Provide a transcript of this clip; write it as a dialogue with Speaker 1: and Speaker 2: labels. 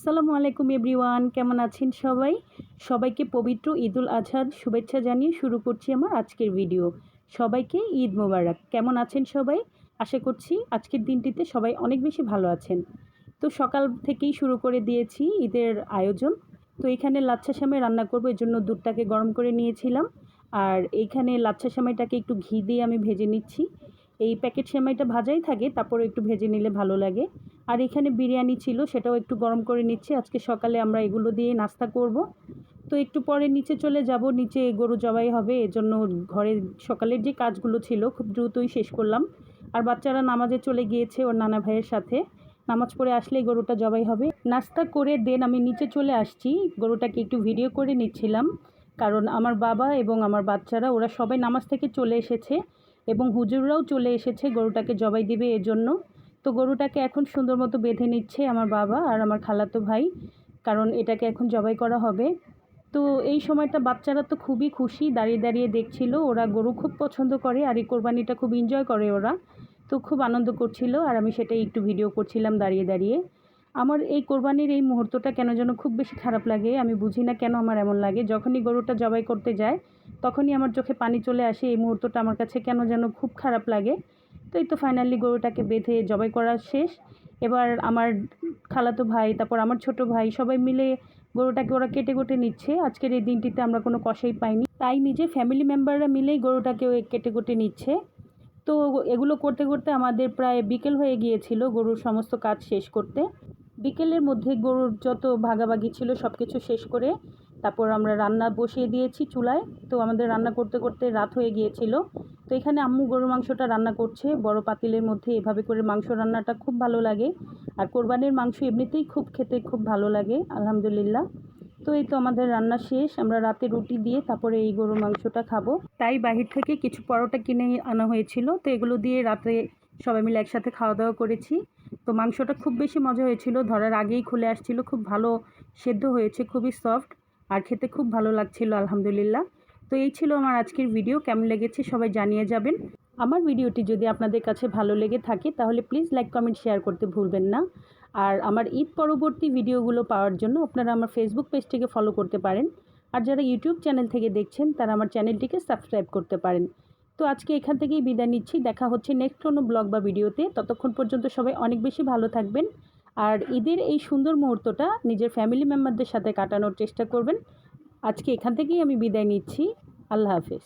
Speaker 1: আসসালামু আলাইকুম এভরিওয়ান, কেমন আছেন সবাই? সবাইকে পবিত্র ঈদুল আজহার শুভেচ্ছা জানিয়ে শুরু করছি আমার আজকের ভিডিও। সবাইকে ঈদ মোবারক। কেমন আছেন সবাই? আশা করছি আজকের দিনটিতে সবাই অনেক বেশি ভালো আছেন। তো সকাল থেকেই শুরু করে দিয়েছি ঈদের আয়োজন। তো এখানে লাচ্ছা সামাই রান্না করব, এর জন্য দুধটাকে গরম করে নিয়েছিলাম। আর এইখানে লাচ্ছা সামাইটাকে একটু ঘি দিয়ে আমি ভেজে নিচ্ছি। এই প্যাকেট সেমাইটা ভাজাই থাকে, তারপর একটু ভেজে নিলে ভালো লাগে। আর এখানে বিরিয়ানি ছিল, সেটাও একটু গরম করে নিচ্ছি। আজকে সকালে আমরা এগুলো দিয়ে নাস্তা করব। তো একটু পরে নিচে চলে যাব, নিচে গরু জবাই হবে, এজন্য ঘরে সকালের যে কাজগুলো ছিল খুব দ্রুতই শেষ করলাম। আর বাচ্চারা নামাজে চলে গিয়েছে ওর নানা ভাইয়ের সাথে। নামাজ পড়ে আসলেই গরুটা জবাই হবে। নাস্তা করে দেন আমি নিচে চলে আসছি। গরুটাকে একটু ভিডিও করে নিচ্ছিলাম। কারণ আমার বাবা এবং আমার বাচ্চারা, ওরা সবাই নামাজ থেকে চলে এসেছে এবং হুজুররাও চলে এসেছে গরুটাকে জবাই দিবে এজন্য। তো গরুটাকে এখন সুন্দর মতো বেঁধে নিচ্ছে আমার বাবা আর আমার খালাতো ভাই, কারণ এটাকে এখন জবাই করা হবে। তো এই সময়টা বাচ্চারা তো খুবই খুশি, দাঁড়িয়ে দাঁড়িয়ে দেখছিল, ওরা গরু খুব পছন্দ করে আর এই কোরবানিটা খুব এনজয় করে ওরা। তো খুব আনন্দ করছিল আর আমি সেটাই একটু ভিডিও করছিলাম দাঁড়িয়ে দাঁড়িয়ে। আমার এই কোরবানির এই মুহূর্তটা কেন যেন খুব বেশি খারাপ লাগে, আমি বুঝি না কেন আমার এমন লাগে। যখনই গরুটা জবাই করতে যায়, তখনই আমার চোখে পানি চলে আসে, এই মুহূর্তটা আমার কাছে কেন যেন খুব খারাপ লাগে। তো এই তো ফাইনালি গরুটাকে বেঁধে জবাই করা শেষ। এবার আমার খালাতো ভাই, তারপর আমার ছোট ভাই, সবাই মিলে গরুটাকে ওরা কেটে কুটে নিচ্ছে। আজকের এই দিনটিতে আমরা কোনো কষাই পাইনি। তাই নিজে ফ্যামিলি মেম্বাররা মিলেই গরুটাকে কেটে কুটে নিচ্ছে। তো এগুলো করতে করতে আমাদের প্রায় বিকেল হয়ে গিয়েছিল গরুর সমস্ত কাজ শেষ করতে। বিকেলের মধ্যে গরুর যত ভাগাভাগি ছিল সব কিছু শেষ করে তারপর আমরা রান্না বসিয়ে দিয়েছি চুলায়। তো আমাদের রান্না করতে করতে রাত হয়ে গিয়েছিল। তো এখানে আম্মু গরুর মাংসটা রান্না করছে। বড় পাতিলের মধ্যে এভাবে করে মাংস রান্নাটা খুব ভালো লাগে। আর কোরবানির মাংস এমনিতেই খুব খেতে খুব ভালো লাগে, আলহামদুলিল্লাহ। তো এই তো আমাদের রান্না শেষ। আমরা রাতে রুটি দিয়ে তারপরে এই গরুর মাংসটা খাব। তাই বাহির থেকে কিছু পরোটা কিনে আনা হয়েছিল। তো এগুলো দিয়ে রাতে সবাই মিলে একসাথে খাওয়া দাওয়া করেছি। তো মাংসটা খুব বেশি মজা হয়েছিল। ধরার আগেই খুলে আসছিল। খুব ভালো সেদ্ধ হয়েছে, খুবই সফট আর খেতে খুব ভালো লাগছিল, আলহামদুলিল্লাহ। তো এই ছিল আমার আজকের ভিডিও কেমন লেগেছে সবাই জানিয়ে যাবেন। আমার ভিডিওটি যদি আপনাদের কাছে ভালো লেগে থাকে, তাহলে প্লিজ লাইক কমেন্ট শেয়ার করতে ভুলবেন না। আর আমার ঈদ পরবর্তী ভিডিওগুলো পাওয়ার জন্য আপনারা আমার ফেসবুক পেজটিকে ফলো করতে পারেন। আর যারা ইউটিউব চ্যানেল থেকে দেখছেন, তারা আমার চ্যানেলটিকে সাবস্ক্রাইব করতে পারেন। তো আজকে এখান থেকেই বিদায় নিচ্ছি। দেখা হচ্ছে নেক্সট কোনো ব্লগ বা ভিডিওতে ততক্ষণ পর্যন্ত সবাই অনেক বেশি ভালো থাকবেন। আর ঈদের এই সুন্দর মুহূর্তটা নিজের ফ্যামিলি মেম্বারদের সাথে কাটানোর চেষ্টা করবেন। আজকে এখান থেকেই আমি বিদায় নিচ্ছি। আল্লাহ হাফেজ।